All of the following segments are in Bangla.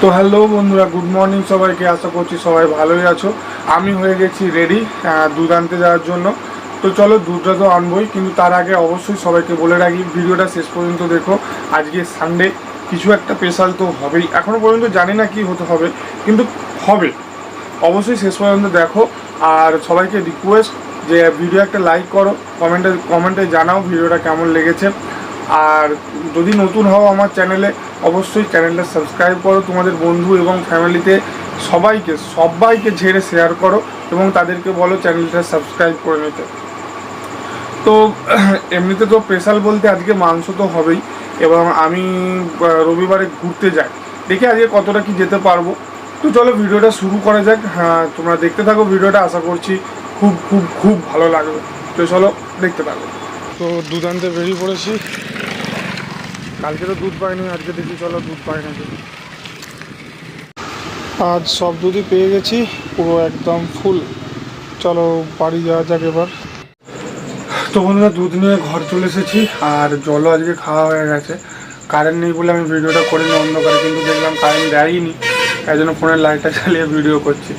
তো হ্যালো বন্ধুরা, গুড মর্নিং সবাইকে। আশা করছি সবাই ভালোই আছো। আমি হয়ে গেছি রেডি দুধ আনতে যাওয়ার জন্য। তো চলো দুধটা তো আনবই, কিন্তু তার আগে অবশ্যই সবাইকে বলে রাখি, ভিডিওটা শেষ পর্যন্ত দেখো। আজকে সানডে কিছু একটা স্পেশাল তো হবেই। এখনও পর্যন্ত জানি না কি হতে হবে, কিন্তু হবে। অবশ্যই শেষ পর্যন্ত দেখো। আর সবাইকে রিকোয়েস্ট যে ভিডিও একটা লাইক করো কমেন্টে কমেন্টে জানাও ভিডিওটা কেমন লেগেছে। আর যদি নতুন হও আমার চ্যানেলে, অবশ্যই চ্যানেলটা সাবস্ক্রাইব করো, তোমাদের বন্ধু এবং ফ্যামিলিতে সবাইকে সবাইকে ঝেড়ে শেয়ার করো এবং তাদেরকে বলো চ্যানেলটা সাবস্ক্রাইব করে নিতে। তো, এমনিতে তো স্পেশাল বলতে আজকে মাংস তো হবেই। এবং আমি রবিবারে ঘুরতে যাই। দেখি আজকে কতটা কি যেতে পারব। তো চলো ভিডিওটা শুরু করা যাক। হ্যাঁ তোমরা দেখতে থাকো ভিডিওটা, আশা করছি খুব খুব খুব ভালো লাগবে। তো চলো দেখতে থাকো। তো দুদান্তে বেরিয়ে পড়েছি। কালকে তো দুধ পাইনি আজকে দেখি চলো দুধ পাই নাকি। আজ সব দুধই পেয়ে গেছি পুরো একদম ফুল। চলো বাড়ি যাওয়া যাক এবার। তো বন্ধুরা দুধ নিয়ে ঘর চলে এসেছি আর জলও আজকে খাওয়া হয়ে গেছে। কারেন্ট নেই বলে আমি ভিডিওটা করিনি অন্ধকারে কিন্তু দেখলাম কারেন্ট দেয়নি তাই জন্য ফোনের লাইটটা চালিয়ে ভিডিও করছি।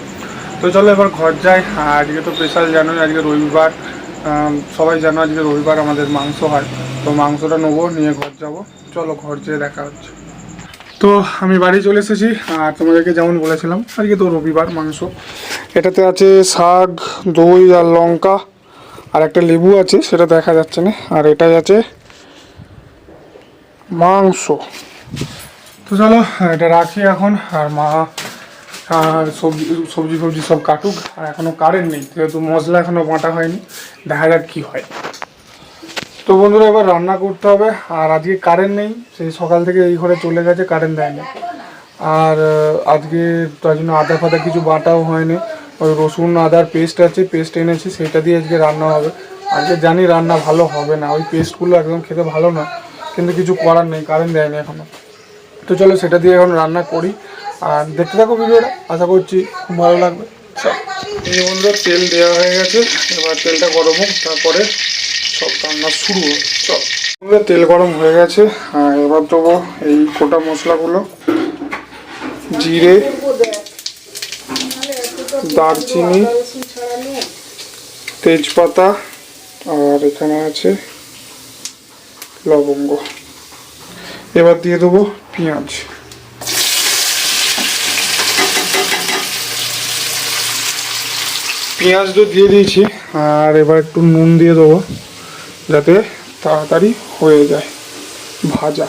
তো চলো এবার ঘর যাই আজকে তো স্পেশাল জানোই আজকে রবিবার সবাই জানো আজকে রবিবার আমাদের মাংস হয়। তো মাংসটা নেব নিয়ে ঘর যাব। চলো ঘর যেয়ে দেখা হচ্ছে। তো আমি বাড়ি চলে এসেছি, আর তোমাদেরকে যেমন বলেছিলাম, আজকে তো রবিবার মাংস। এটাতে আছে শাক, দই আর লঙ্কা, আর একটা লেবু আছে, সেটা দেখা যাচ্ছে না। আর এটাই আছে মাংস। তো চলো, এটা রাখি এখন, আর মা সবজি সবজি ফবজি সব কাটুক, আর এখনও কারেন্ট নেই, যেহেতু মশলা এখনও বাঁটা হয়নি, দেখা যাক কী হয়। তো বন্ধুরা, এবার রান্না করতে হবে। আর আজকে কারেন্ট নেই, সেই সকাল থেকে এই ঘরে চলে গেছে কারেন্ট দেয়নি। আর আজকে তার জন্য আদা ফাদা কিছু বাটাও হয়নি। ওই রসুন, আদার পেস্ট আছে পেস্ট এনেছি, সেটা দিয়ে আজকে রান্না হবে। আজকে জানি রান্না ভালো হবে না, ওই পেস্টগুলো একদম খেতে ভালো না, কিন্তু কিছু করার নেই কারেন্ট দেয়নি এখনও তো চলো, সেটা দিয়ে এখন রান্না করি। আর দেখতে থাকো ভিডিওটা, আশা করছি খুব ভালো লাগবে। বন্ধুরা, তেল দেওয়া হয়ে গেছে, এবার তেলটা গরম হোক, তারপরে সব রান্না শুরু চল। তেল গরম হয়ে গেছে এবার দেবো এই গোটা মশলাগুলো। জিরে, দারচিনি, তেজপাতা, আর এখানে আছে লবঙ্গ। এবার দিয়ে দেবো পেঁয়াজ। পেঁয়াজ তো দিয়ে দিয়েছি, আর এবার একটু নুন দিয়ে দেবো। যাতে তাড়াতাড়ি হয়ে যায়। ভাজা।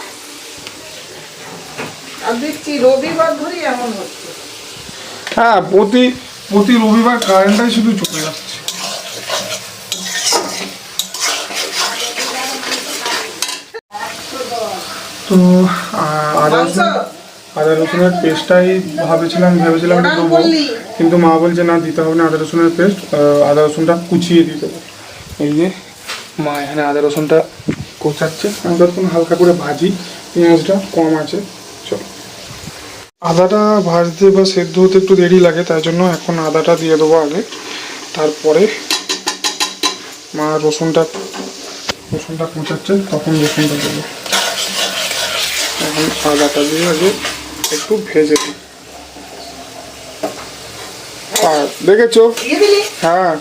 দেখছি রবিবার ধরেই এমন হচ্ছে। হ্যাঁ প্রতি প্রতি রবিবার কারেন্টটাই শুধু চলে যাচ্ছে। তো আদা রসুন আদা রসুনের পেস্টটাই ভাবেছিলাম ভেবেছিলাম দেবো কিন্তু মা বলছে না দিতে হবে না আদা রসুনের পেস্ট আদা রসুনটা কুচিয়ে দিতে এই যে মা এখানে আদা রসুনটা কোচাচ্ছে আমি তখন হালকা করে ভাজি। পেঁয়াজটা কম আছে। চলো। আদাটা ভাজতে বা সেদ্ধ হতে একটু দেরি লাগে তাই জন্য এখন আদাটা দিয়ে দেবো আগে। তারপরে মা রসুনটা রসুনটা কুচাচ্ছে তখন রসুনটা দেবো। এখন আদাটা দিয়ে আগে একটু ভেজে দিই আর দেখেছ? হ্যাঁ।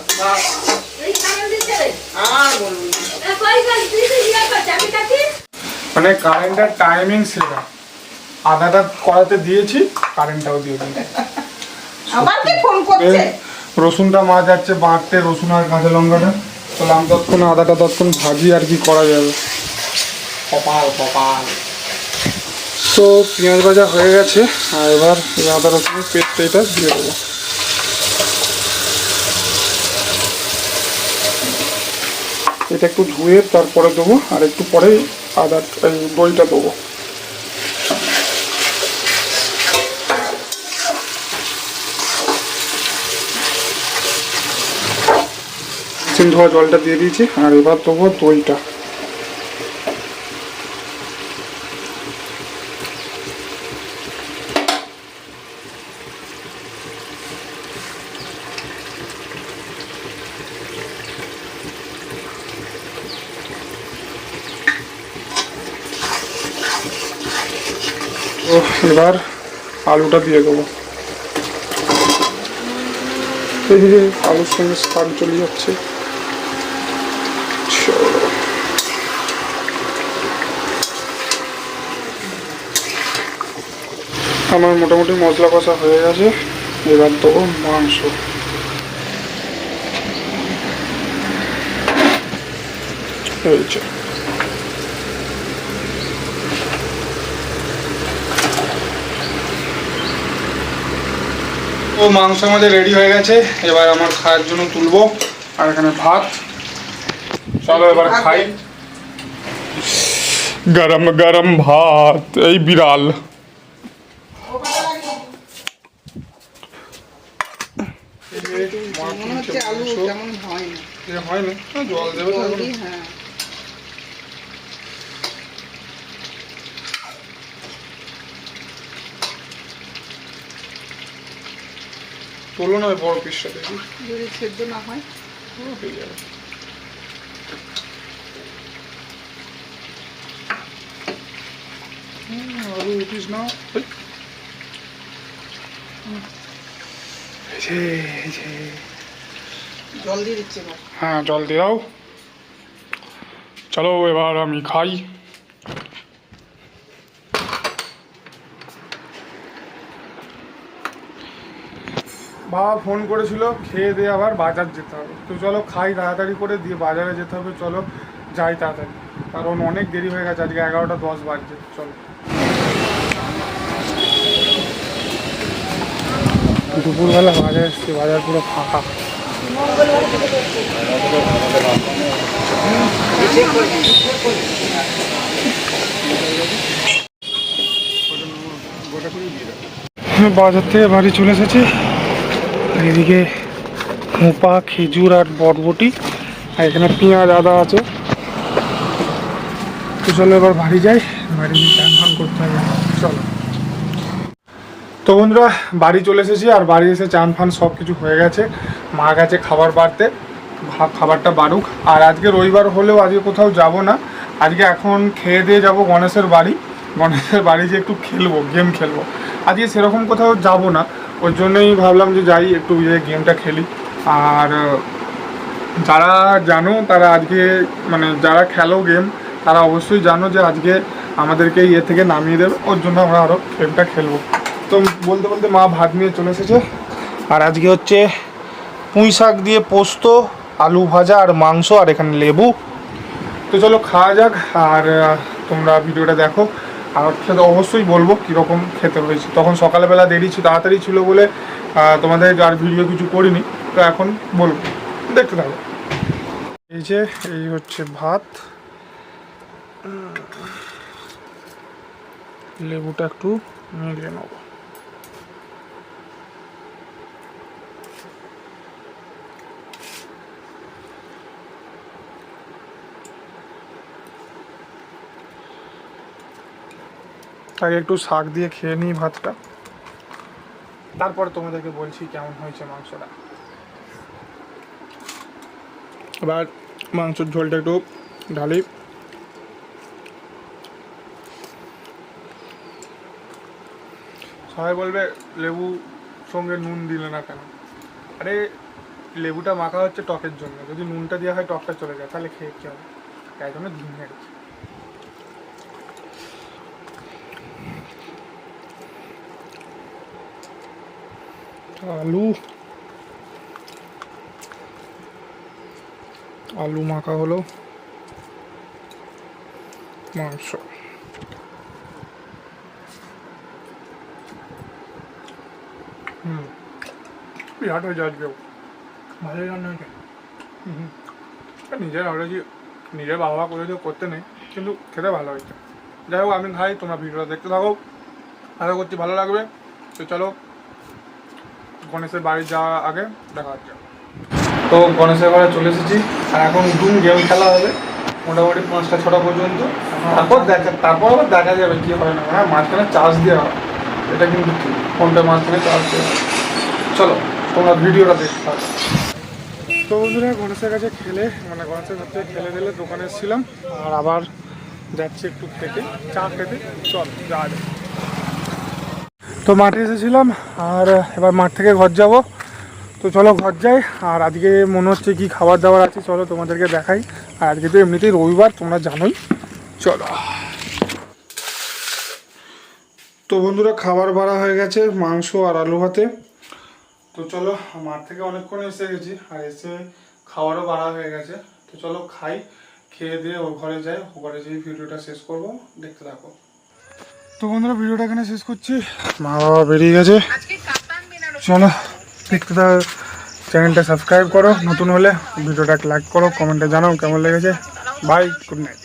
মানে কারেন্টের টাইমিং সেরা আদাটা কড়াতে দিয়েছি কারেন্টটাও দিয়ে দিয়েছি। আবার কে ফোন করছে রসুনটা মা যাচ্ছে বাঁটতে রসুন আর কাঁচা লঙ্কাটা। তাহলে আমি তৎক্ষণ আদাটা তৎক্ষণ ভাজি আর কি করা যাবে। কপাল কপাল। তো পেঁয়াজ ভাজা হয়ে গেছে আর এবার আদা রসুনের পেস্ট এটা দিয়ে দেবো। এটা একটু ধুয়ে তারপরে দেবো, আর একটু পরে আদা দইটা দেবো। সিন্ধুয়া ধোয়া জলটা দিয়ে দিয়েছি, আর এবার দেবো দইটা। এবার আলুটা দিয়ে দেবো। যে আলুর সঙ্গে স্থান চলে যাচ্ছে। আমার মোটামুটি মশলা কষা হয়ে গেছে। এবার দেবো মাংস। এই ও মাংস আমাদের রেডি হয়ে গেছে। এবার আমার খাওয়ার জন্য তুলবো। আর এখানে ভাত। চলো এবার খাই। গরম গরম ভাত এই বিড়াল। মনে হচ্ছে হয় না হয় না জল দেবে তো এখন। জলদি হ্যাঁ তোলো না বড় পিসটা দেখি। যদি সেদ্ধ না হয়? হয়ে যাবে। হুম, আলু উঠিস না। জল দিয়ে দিচ্ছে হ্যাঁ জল দিয়ে দাও। চলো এবার আমি খাই। বাবা ফোন করেছিল, খেয়ে দিয়ে আবার বাজার যেতে হবে। তো চলো খাই তাড়াতাড়ি করে, দিয়ে বাজারে যেতে হবে, চলো যাই তাড়াতাড়ি। কারণ অনেক দেরি হয়ে গেছে, আজকে এগারোটা দশ বাজছে, চলো। দুপুরবেলা বাজার এসছি, বাজার পুরো ফাঁকা। বাজার থেকে বাড়ি চলে এসেছি। আর এদিকে খোঁপা খেজুর আর বরবটি, আর এখানে পেঁয়াজ, আদা আছে। তো চলো এবার বাড়ি যাই, বাড়ি চান ফান করতে হবে। চলো। তো বন্ধুরা, বাড়ি চলে এসেছি, আর বাড়ি এসে চান ফান সব কিছু হয়ে গেছে। মা গেছে খাবার বাড়তে খাবারটা বাড়ুক। আর আজকে রবিবার হলেও আজকে কোথাও যাব না। আজকে এখন খেয়ে দিয়ে যাব গণেশের বাড়ি। গণেশের বাড়ি যে একটু খেলব, গেম খেলব। আজকে সেরকম কোথাও যাব না। ওই জন্যই ভাবলাম যে যাই, একটু যে গেমটা খেলি। আর যারা জানো তারা আজকে মানে যারা খেলো গেম তারা অবশ্যই জানো যে আজকে আমাদেরকে ইয়ে থেকে নামিয়ে দেবে। ওর জন্য আমরা আরও গেমটা খেলব। তো বলতে বলতে মা ভাত নিয়ে চলে এসেছে। আর আজকে হচ্ছে পুঁই শাক দিয়ে পোস্ত, আলু ভাজা আর মাংস আর এখানে লেবু। তো চলো খাওয়া যাক। আর তোমরা ভিডিওটা দেখো। আর খেতে অবশ্যই বলব কীরকম খেতে রয়েছে। তখন সকালবেলা দেরি ছিল তাড়াতাড়ি ছিল বলে তোমাদের আর ভিডিও কিছু করিনি। তো এখন বলব, দেখতে থাকো। এই যে, এই হচ্ছে ভাত। লেবুটা একটু মিলিয়ে নেব। আগে একটু শাক দিয়ে খেয়ে নিই ভাতটা। তারপরে তোমাদেরকে বলছি কেমন হয়েছে মাংসটা। এবার মাংসের ঝোলটা একটু ঢালি। সবাই বলবে লেবু সঙ্গে নুন দিলে না কেন? আরে, লেবুটা মাখা হচ্ছে টকের জন্য। যদি নুনটা দেওয়া হয় টকটা চলে যায়, তাহলে খেয়ে কি হবে? তাই জন্য দিন আর আলু। আলু মাখা হলো। মাংস। হুম। বিরাট হয়েছে আজকেও ভালোই রান্না হয়েছে। হুম। নিজের অলরেডি নিজের বাবা করে দিয়ে করতে নেই কিন্তু খেতে ভালো হয়েছে। যাই হোক আমি খাই তোমরা ভিডিওটা দেখতে থাকো। আশা করছি ভালো লাগবে। তো চলো গণেশের বাড়ি যাওয়ার আগে দেখা তো গণেশের ঘরে চলে এসেছি। আর এখন দুম গেম খেলা হবে। মোটামুটি পাঁচটা, ছটা পর্যন্ত। তারপর দেখা তারপর আবার দেখা যাবে কি হয় না হ্যাঁ। মাঝখানে চার্জ দেওয়া হয়। এটা কিন্তু ঠিক। ফোনটা মাঝখানে চার্জ দেওয়া হয়। চলো, তোমরা ভিডিওটা দেখতে থাকো। তো বন্ধুরা, গণেশের কাছে খেলে মানে গণেশের কাছে খেলে দিলে দোকানে এসেছিলাম। আর আবার যাচ্ছি একটু খেতে। চা খেতে। চল, যাওয়া যাক। তো মাঠে এসেছিলাম, আর এবার মাঠ থেকে ঘর যাব। তো চলো ঘর যাই, আর আজকে মনে হচ্ছে কি খাবার দাবার আছে, চলো তোমাদেরকে দেখাই। আর আজকে তো এমনিতেই রবিবার, তোমরা জানোই। চলো। তো বন্ধুরা, খাবার বাড়া হয়ে গেছে, মাংস আর আলু ভাতে। তো চলো, মাঠ থেকে অনেকক্ষণ এসে গেছি, আর এসে খাবারও বাড়া হয়ে গেছে। তো চলো খাই, খেয়ে দিয়ে ও ঘরে যাই, ও ঘরে যেয়ে ভিডিওটা শেষ করব, দেখতে থাকো। তো বন্ধুরা, ভিডিওটা এখানে শেষ করছি। মা বাবা বেরিয়ে গেছে। চলো দেখতে থাকো চ্যানেলটা সাবস্ক্রাইব করো। নতুন হলে ভিডিওটা লাইক করো কমেন্টে জানাও কেমন লেগেছে। Bye good night